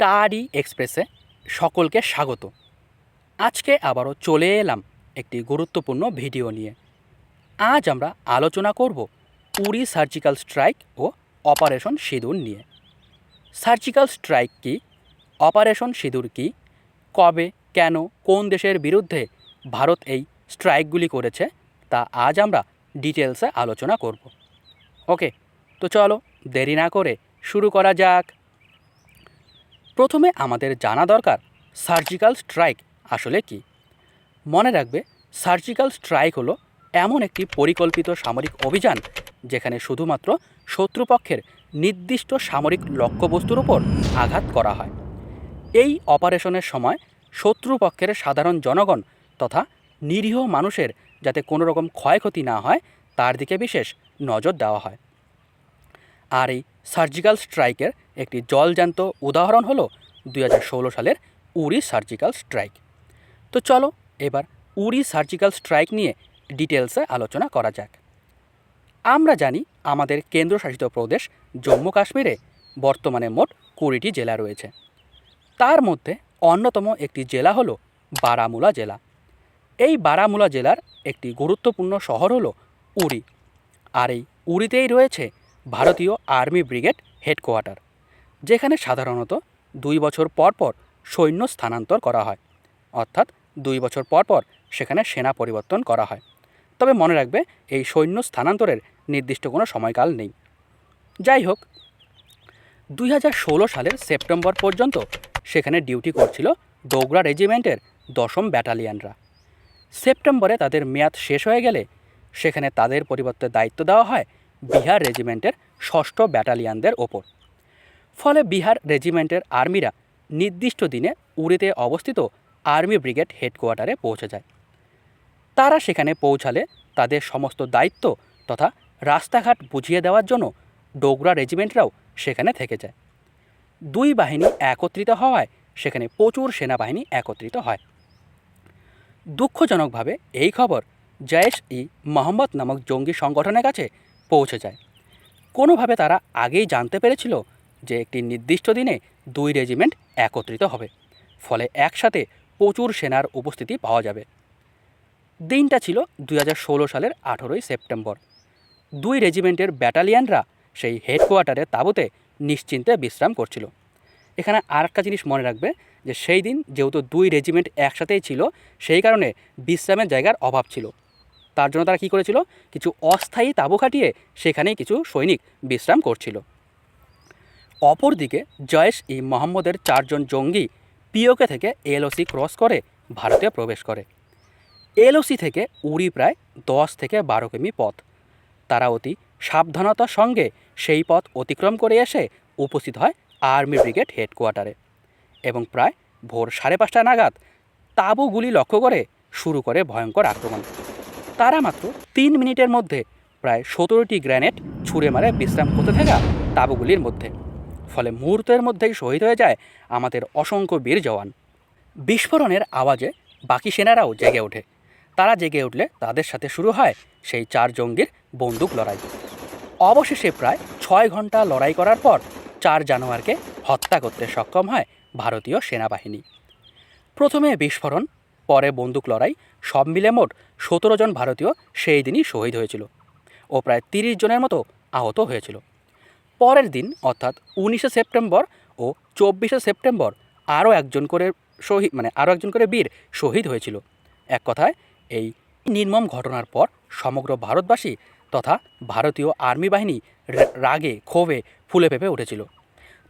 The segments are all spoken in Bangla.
স্টাডি এক্সপ্রেসে সকলকে স্বাগত। আজকে আবারও চলে এলাম একটি গুরুত্বপূর্ণ ভিডিও নিয়ে। আজ আমরা আলোচনা করব উড়ি সার্জিক্যাল স্ট্রাইক ও অপারেশন সিঁদুর নিয়ে। সার্জিক্যাল স্ট্রাইক কি? অপারেশন সিঁদুর কি? কবে, কেন, কোন দেশের বিরুদ্ধে ভারত এই স্ট্রাইকগুলি করেছে? তা আজ আমরা ডিটেলসে আলোচনা করব। ওকে, তো চলো দেরি না করে শুরু করা যাক। প্রথমে আমাদের জানা দরকার সার্জিক্যাল স্ট্রাইক আসলে কি। মনে রাখবে, সার্জিক্যাল স্ট্রাইক হলো এমন একটি পরিকল্পিত সামরিক অভিযান যেখানে শুধুমাত্র শত্রুপক্ষের নির্দিষ্ট সামরিক লক্ষ্যবস্তুর উপর আঘাত করা হয়। এই অপারেশনের সময় শত্রুপক্ষের সাধারণ জনগণ তথা নিরীহ মানুষের যাতে কোনো রকম ক্ষয়ক্ষতি না হয়, তার দিকে বিশেষ নজর দেওয়া হয়। আর এই সার্জিক্যাল স্ট্রাইকের একটি জলজান্ত উদাহরণ হলো দুই হাজার ষোলো সালের উড়ি সার্জিক্যাল স্ট্রাইক। তো চলো এবার উড়ি সার্জিক্যাল স্ট্রাইক নিয়ে ডিটেলসে আলোচনা করা যাক। আমরা জানি আমাদের কেন্দ্রশাসিত প্রদেশ জম্মু কাশ্মীরে বর্তমানে মোট কুড়িটি জেলা রয়েছে। তার মধ্যে অন্যতম একটি জেলা হলো বারামুলা জেলা। এই বারামুলা জেলার একটি গুরুত্বপূর্ণ শহর হলো উড়ি আর এই উড়িতেই রয়েছে ভারতীয় আর্মি ব্রিগেড হেডকোয়ার্টার, যেখানে সাধারণত দুই বছর পর পর সৈন্য স্থানান্তর করা হয়। অর্থাৎ দুই বছর পর পর সেখানে সেনা পরিবর্তন করা হয়। তবে মনে রাখবে, এই সৈন্য স্থানান্তরের নির্দিষ্ট কোনো সময়কাল নেই। যাই হোক, দুই হাজার ষোলো সালের সেপ্টেম্বর পর্যন্ত সেখানে ডিউটি করছিল ডোগরা রেজিমেন্টের দশম ব্যাটালিয়ানরা। সেপ্টেম্বরে তাদের মেয়াদ শেষ হয়ে গেলে সেখানে তাদের পরিবর্তে দায়িত্ব দেওয়া হয় বিহার রেজিমেন্টের ষষ্ঠ ব্যাটালিয়ানদের ওপর। ফলে বিহার রেজিমেন্টের আর্মিরা নির্দিষ্ট দিনে উড়িতে অবস্থিত আর্মি ব্রিগেড হেডকোয়ার্টারে পৌঁছে যায়। তারা সেখানে পৌঁছালে তাদের সমস্ত দায়িত্ব তথা রাস্তাঘাট বুঝিয়ে দেওয়ার জন্য ডোগরা রেজিমেন্টরাও সেখানে থেকে যায়। দুই বাহিনী একত্রিত হওয়ায় সেখানে প্রচুর সেনাবাহিনী একত্রিত হয়। দুঃখজনকভাবে এই খবর জয়েশ ই মোহাম্মদ নামক জঙ্গি সংগঠনের কাছে পৌঁছে যায়। কোনোভাবে তারা আগেই জানতে পেরেছিল যে একটি নির্দিষ্ট দিনে দুই রেজিমেন্ট একত্রিত হবে, ফলে একসাথে প্রচুর সেনার উপস্থিতি পাওয়া যাবে। দিনটা ছিল দুই হাজার ষোলো সালের আঠেরোই সেপ্টেম্বর। দুই রেজিমেন্টের ব্যাটালিয়ানরা সেই হেডকোয়ার্টারে তাঁবুতে নিশ্চিন্তে বিশ্রাম করছিল। এখানে আর একটা জিনিস মনে রাখবে যে সেই দিন যেহেতু দুই রেজিমেন্ট একসাথেই ছিল, সেই কারণে বিশ্রামের জায়গার অভাব ছিল। তার জন্য তারা কী করেছিল? কিছু অস্থায়ী তাঁবু খাটিয়ে সেখানেই কিছু সৈনিক বিশ্রাম করছিল। অপরদিকে জয়েশ ই মোহাম্মদের চারজন জঙ্গি পিওকে থেকে এলওসি ক্রস করে ভারতে প্রবেশ করে। এলওসি থেকে উড়ি প্রায় দশ থেকে বারো কিমি পথ। তারা অতি সাবধানতার সঙ্গে সেই পথ অতিক্রম করে এসে উপস্থিত হয় আর্মি ব্রিগেড হেডকোয়ার্টারে এবং প্রায় ভোর সাড়ে পাঁচটা নাগাদ তাঁবুগুলি লক্ষ্য করে শুরু করে ভয়ঙ্কর আক্রমণ। তারা মাত্র তিন মিনিটের মধ্যে প্রায় সতেরোটি গ্র্যানেড ছুঁড়ে মারে বিশ্রাম করতে থাকা তাঁবুগুলির মধ্যে। ফলে মুহূর্তের মধ্যেই শহীদ হয়ে যায় আমাদের অসংখ্য বীর জওয়ান। বিস্ফোরণের আওয়াজে বাকি সেনারাও জেগে ওঠে। তারা জেগে উঠলে তাদের সাথে শুরু হয় সেই চার জঙ্গির বন্দুক লড়াই। অবশেষে প্রায় ছয় ঘণ্টা লড়াই করার পর চার জানোয়ারকে হত্যা করতে সক্ষম হয় ভারতীয় সেনাবাহিনী। প্রথমে বিস্ফোরণ পরে বন্দুক লড়াই, সব মিলে মোট সতেরো জন ভারতীয় সেই দিনই শহীদ হয়েছিল ও প্রায় তিরিশ জনের মতো আহত হয়েছিল। পরের দিন, অর্থাৎ উনিশে সেপ্টেম্বর ও চব্বিশে সেপ্টেম্বর আরও একজন করে শহীদ মানে আরও একজন করে বীর শহীদ হয়েছিল। এক কথায়, এই নির্মম ঘটনার পর সমগ্র ভারতবাসী তথা ভারতীয় আর্মি বাহিনী রাগে, ক্ষোভে ফুলে ফেপে উঠেছিল।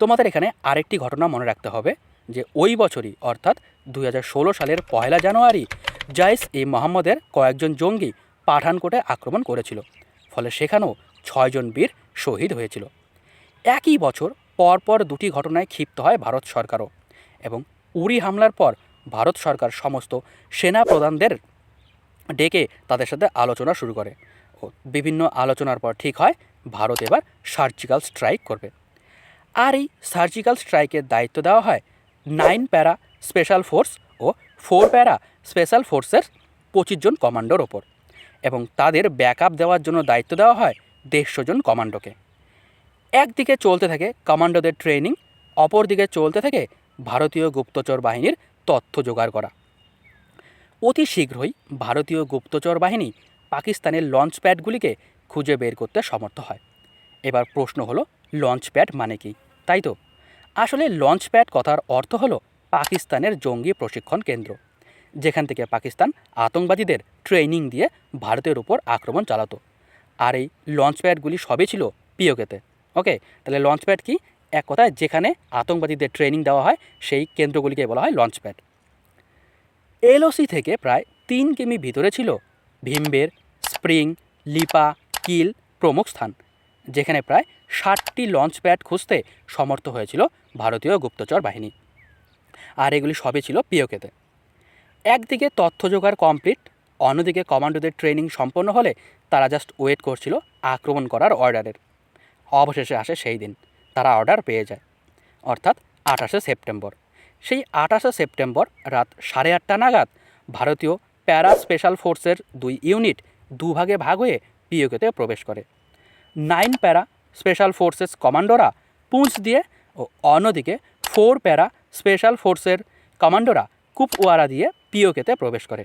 তোমাদের এখানে আরেকটি ঘটনা মনে রাখতে হবে। যে ওই বছরই, অর্থাৎ দু হাজার ষোলো সালের পয়লা জানুয়ারি জাইস ই মোহাম্মদের কয়েকজন জঙ্গি পাঠানকোটে আক্রমণ করেছিল। ফলে সেখানেও ছয়জন বীর শহীদ হয়েছিল। একই বছর পরপর দুটি ঘটনায় ক্ষিপ্ত হয় ভারত সরকারও এবং উড়ি হামলার পর ভারত সরকার সমস্ত সেনা প্রধানদের ডেকে তাদের সাথে আলোচনা শুরু করে ও বিভিন্ন আলোচনার পর ঠিক হয় ভারত এবার সার্জিক্যাল স্ট্রাইক করবে। আর এই সার্জিক্যাল স্ট্রাইকের দায়িত্ব দেওয়া হয় নাইন প্যারা স্পেশাল ফোর্স ও ফোর প্যারা স্পেশাল ফোর্সের পঁচিশ জন কমান্ডোর ওপর এবং তাদের ব্যাকআপ দেওয়ার জন্য দায়িত্ব দেওয়া হয় দেড়শো জন কমান্ডোকে। একদিকে চলতে থাকে কমান্ডোদের ট্রেনিং, অপরদিকে চলতে থাকে ভারতীয় গুপ্তচর বাহিনীর তথ্য জোগাড় করা। অতি শীঘ্রই ভারতীয় গুপ্তচর বাহিনী পাকিস্তানের লঞ্চ প্যাডগুলিকে খুঁজে বের করতে সমর্থ হয়। এবার প্রশ্ন হলো, লঞ্চ প্যাড মানে কি? তাই তো? আসলে লঞ্চ প্যাড কথার অর্থ হলো পাকিস্তানের জঙ্গি প্রশিক্ষণ কেন্দ্র, যেখান থেকে পাকিস্তান আতঙ্কবাদীদের ট্রেনিং দিয়ে ভারতের উপর আক্রমণ চালাতো। আর এই লঞ্চ প্যাডগুলি সবই ছিল পিওকেতে, ওকে? তাহলে লঞ্চ প্যাড কি? এক কথায় যেখানে আতঙ্কবাদীদের ট্রেনিং দেওয়া হয়, সেই কেন্দ্রগুলিকে বলা হয় লঞ্চ প্যাড এলওসি থেকে প্রায় তিন কিমি ভিতরে ছিল ভীমবের স্প্রিং, লিপা, কিল প্রমুখ স্থান। যেখানে প্রায় ষাটটি লঞ্চ প্যাড খুঁজতে সমর্থ হয়েছিল ভারতীয় গুপ্তচর বাহিনী। আর এগুলি সবই ছিল পিওকেতে। একদিকে তথ্য জোগাড় কমপ্লিট, অন্যদিকে কমান্ডোদের ট্রেনিং সম্পন্ন হলে তারা জাস্ট ওয়েট করছিল আক্রমণ করার অর্ডারের। অবশেষে আসে সেই দিন, তারা অর্ডার পেয়ে যায়, অর্থাৎ আঠাশে সেপ্টেম্বর। সেই আঠাশে সেপ্টেম্বর রাত সাড়ে আটটা নাগাদ ভারতীয় প্যারা স্পেশাল ফোর্সের দুই ইউনিট দুভাগে ভাগ হয়ে পিওকেতে প্রবেশ করে। Nine para special forces কমান্ডোরা Poonch দিয়ে, ও অন্যদিকে ফোর প্যারা স্পেশাল ফোর্সের কমান্ডোরা কুপওয়ারা দিয়ে পিওকেতে প্রবেশ করে।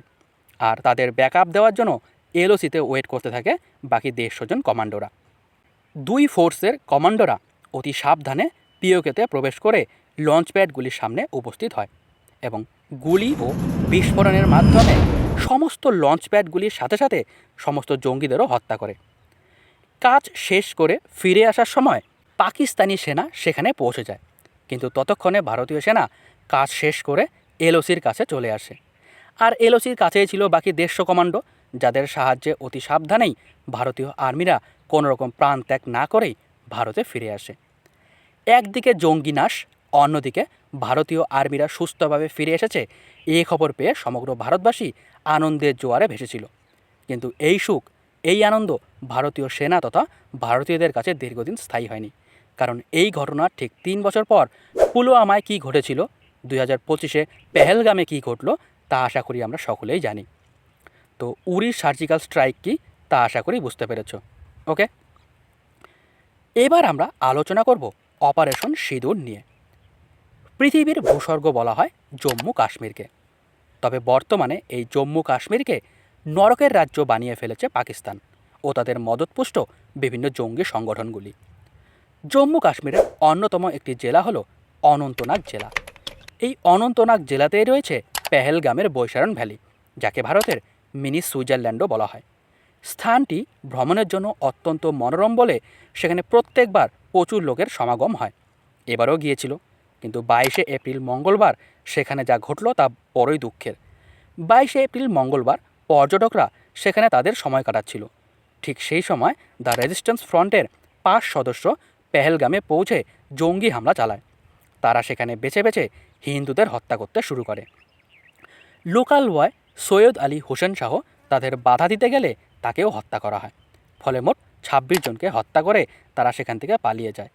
আর তাদের ব্যাকআপ দেওয়ার জন্য এলওসিতে ওয়েট করতে থাকে বাকি দেড়শো জন কমান্ডোরা। দুই ফোর্সের কমান্ডোরা অতি সাবধানে পিওকেতে প্রবেশ করে লঞ্চ প্যাডগুলির সামনে উপস্থিত হয় এবং গুলি ও বিস্ফোরণের মাধ্যমে সমস্ত লঞ্চ প্যাডগুলির সাথে সাথে সমস্ত জঙ্গিদেরও হত্যা করে। কাজ শেষ করে ফিরে আসার সময় পাকিস্তানি সেনা সেখানে পৌঁছে যায়। কিন্তু ততক্ষণে ভারতীয় সেনা কাজ শেষ করে এলওসির কাছে চলে আসে। আর এলওসির কাছেই ছিল বাকি দেড়শো কমান্ডো, যাদের সাহায্যে অতি সাবধানেই ভারতীয় আর্মিরা কোনোরকম প্রাণ ত্যাগ না করেই ভারতে ফিরে আসে। একদিকে জঙ্গি নাশ, অন্যদিকে ভারতীয় আর্মিরা সুস্থভাবে ফিরে এসেছে এই খবর পেয়ে সমগ্র ভারতবাসী আনন্দের জোয়ারে ভেসেছিল। কিন্তু এই সুখ এই আনন্দ ভারতীয় সেনা তথা ভারতীয়দের কাছে দীর্ঘদিন স্থায়ী হয়নি। কারণ এই ঘটনার ঠিক তিন বছর পর পুলওয়ামায় কী ঘটেছিল, দুই হাজার পঁচিশে পেহেলগামে কী ঘটলো, তা আশা করি আমরা সকলেই জানি। তো উরির সার্জিক্যাল স্ট্রাইক কি, তা আশা করি বুঝতে পেরেছ। ওকে? এবার আমরা আলোচনা করব অপারেশন সিঁদুর নিয়ে। পৃথিবীর ভূস্বর্গ বলা হয় জম্মু কাশ্মীরকে। তবে বর্তমানে এই জম্মু কাশ্মীরকে নরকের রাজ্য বানিয়ে ফেলেছে পাকিস্তান ও তাদের মদতপুষ্ট বিভিন্ন জঙ্গি সংগঠনগুলি। জম্মু কাশ্মীরের অন্যতম একটি জেলা হলো অনন্তনাগ জেলা। এই অনন্তনাগ জেলাতেই রয়েছে পেহেলগামের বৈশারণ ভ্যালি, যাকে ভারতের মিনি সুইজারল্যান্ডও বলা হয়। স্থানটি ভ্রমণের জন্য অত্যন্ত মনোরম বলে সেখানে প্রত্যেকবার প্রচুর লোকের সমাগম হয়। এবারও গিয়েছিল, কিন্তু বাইশে এপ্রিল মঙ্গলবার সেখানে যা ঘটল তা বড়ই দুঃখের। বাইশে এপ্রিল মঙ্গলবার পর্যটকরা সেখানে তাদের সময় কাটাচ্ছিল। ঠিক সেই সময় দ্য রেজিস্ট্যান্স ফ্রন্টের পাঁচ সদস্য পেহেলগামে পৌঁছে জঙ্গি হামলা চালায়। তারা সেখানে বেছে বেছে হিন্দুদের হত্যা করতে শুরু করে। লোকাল ওয়ায় সৈয়দ আলী হোসেন শাহ তাদের বাধা দিতে গেলে তাকেও হত্যা করা হয়। ফলে মোট ছাব্বিশ জনকে হত্যা করে তারা সেখান থেকে পালিয়ে যায়।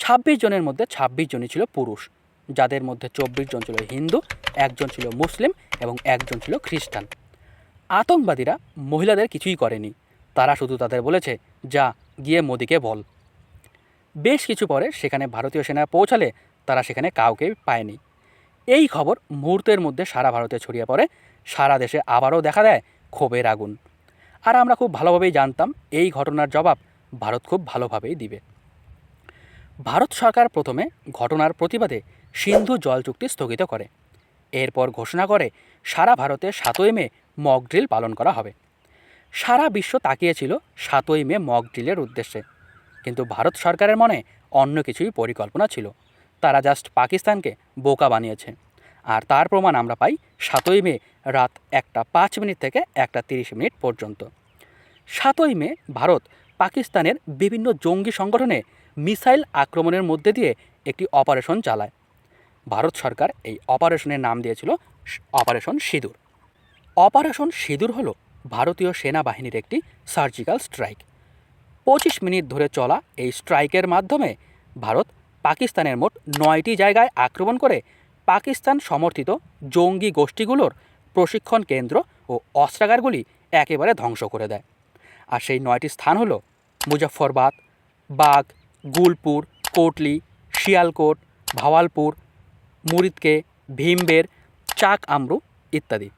ছাব্বিশ জনের মধ্যে ছাব্বিশ জনই ছিল পুরুষ, যাদের মধ্যে চব্বিশ জন ছিল হিন্দু, একজন ছিল মুসলিম এবং একজন ছিল খ্রিস্টান। আতঙ্কবাদীরা মহিলাদের কিছুই করেনি। তারা শুধু তাদের বলেছে, যা, গিয়ে মোদিকে বল। বেশ কিছু পরে সেখানে ভারতীয় সেনা পৌঁছালে তারা সেখানে কাউকে পায়নি। এই খবর মুহূর্তের মধ্যে সারা ভারতে ছড়িয়ে পড়ে, সারা দেশে আবারও দেখা দেয় ক্ষোভের আগুন। আর আমরা খুব ভালোভাবেই জানতাম, এই ঘটনার জবাব ভারত খুব ভালোভাবেই দিবে। ভারত সরকার প্রথমে ঘটনার প্রতিবাদে সিন্ধু জল চুক্তি স্থগিত করে। এরপর ঘোষণা করে, সারা ভারতে সাতই মে মক ড্রিল পালন করা হবে। সারা বিশ্ব তাকিয়েছিল সাতই মে মক ড্রিলের উদ্দেশ্যে। কিন্তু ভারত সরকারের মনে অন্য কিছুই পরিকল্পনা ছিল। তারা জাস্ট পাকিস্তানকে বোকা বানিয়েছে। আর তার প্রমাণ আমরা পাই সাতই মে রাত একটা পাঁচ মিনিট থেকে একটা তিরিশ মিনিট পর্যন্ত। সাতই মে ভারত পাকিস্তানের বিভিন্ন জঙ্গি সংগঠনে মিসাইল আক্রমণের মধ্যে দিয়ে একটি অপারেশন চালায়। ভারত সরকার এই অপারেশনের নাম দিয়েছিল অপারেশন সিঁদুর। অপারেশন সিঁদুর হলো ভারতীয় সেনাবাহিনীর একটি সার্জিক্যাল স্ট্রাইক। পঁচিশ মিনিট ধরে চলা এই স্ট্রাইকের মাধ্যমে ভারত পাকিস্তানের মোট নয়টি জায়গায় আক্রমণ করে পাকিস্তান সমর্থিত জঙ্গি গোষ্ঠীগুলোর প্রশিক্ষণ কেন্দ্র ও অস্ত্রাগারগুলি একেবারে ধ্বংস করে দেয়। আর সেই নয়টি স্থান হলো মুজফ্ফরবাদ বাগ গুলপুর, কোটলি, শিয়ালকোট, ভাওয়ালপুর, মুরিদকে, ভীমবের, চাক আমরু ইত্যাদি।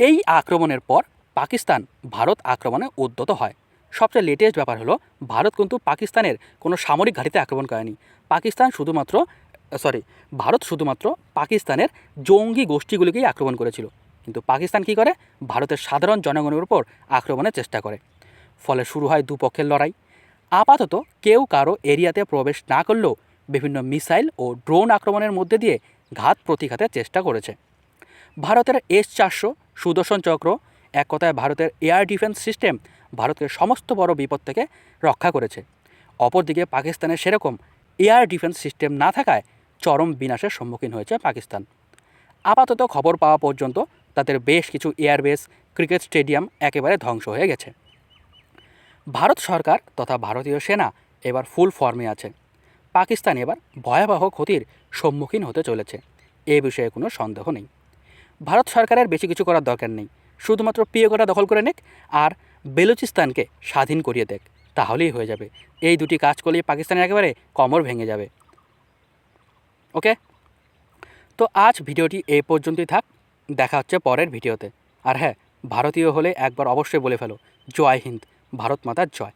এই আক্রমণের পর পাকিস্তান ভারত আক্রমণে উদ্যত হয়। সবচেয়ে লেটেস্ট ব্যাপার হলো, ভারত কিন্তু পাকিস্তানের কোনো সামরিক ঘাঁটিতে আক্রমণ করেনি। পাকিস্তান শুধুমাত্র সরি ভারত শুধুমাত্র পাকিস্তানের জঙ্গি গোষ্ঠীগুলিকেই আক্রমণ করেছিল। কিন্তু পাকিস্তান কী করে? ভারতের সাধারণ জনগণের উপর আক্রমণের চেষ্টা করে। ফলে শুরু হয় দুপক্ষের লড়াই। আপাতত কেউ কারও এরিয়াতে প্রবেশ না করলেও বিভিন্ন মিসাইল ও ড্রোন আক্রমণের মধ্যে দিয়ে ঘাত প্রতিঘাতের চেষ্টা করেছে। ভারতের এস চারশো, সুদর্শন চক্র এক কথায় ভারতের এয়ার ডিফেন্স সিস্টেম ভারতকে সমস্ত বড় বিপদ থেকে রক্ষা করেছে। অপরদিকে পাকিস্তানের সেরকম এয়ার ডিফেন্স সিস্টেম না থাকায় চরম বিনাশের সম্মুখীন হয়েছে পাকিস্তান। আপাতত খবর পাওয়া পর্যন্ত তাদের বেশ কিছু এয়ারবেস, ক্রিকেট স্টেডিয়াম একেবারে ধ্বংস হয়ে গেছে। ভারত সরকার তথা ভারতীয় সেনা এবার ফুল ফর্মে আছে। পাকিস্তান এবার ভয়াবহ ক্ষতির সম্মুখীন হতে চলেছে। এ বিষয়ে কোনো সন্দেহ নেই। ভারত সরকারের বেশি কিছু করার দরকার নেই। শুধুমাত্র পিওকটা দখল করে নেক আর বেলুচিস্তানকে স্বাধীন করিয়ে দেখ তাহলেই হয়ে যাবে। এই দুটি কাজ করলেই পাকিস্তানের একেবারে কমর ভেঙে যাবে। ওকে? তো আজ ভিডিওটি এই পর্যন্তই থাক। দেখা হচ্ছে পরের ভিডিওতে। আর হ্যাঁ ভারতীয় হলে একবার অবশ্যই বলে ফেলো, জয় হিন্দ, ভারত মাতার জয়।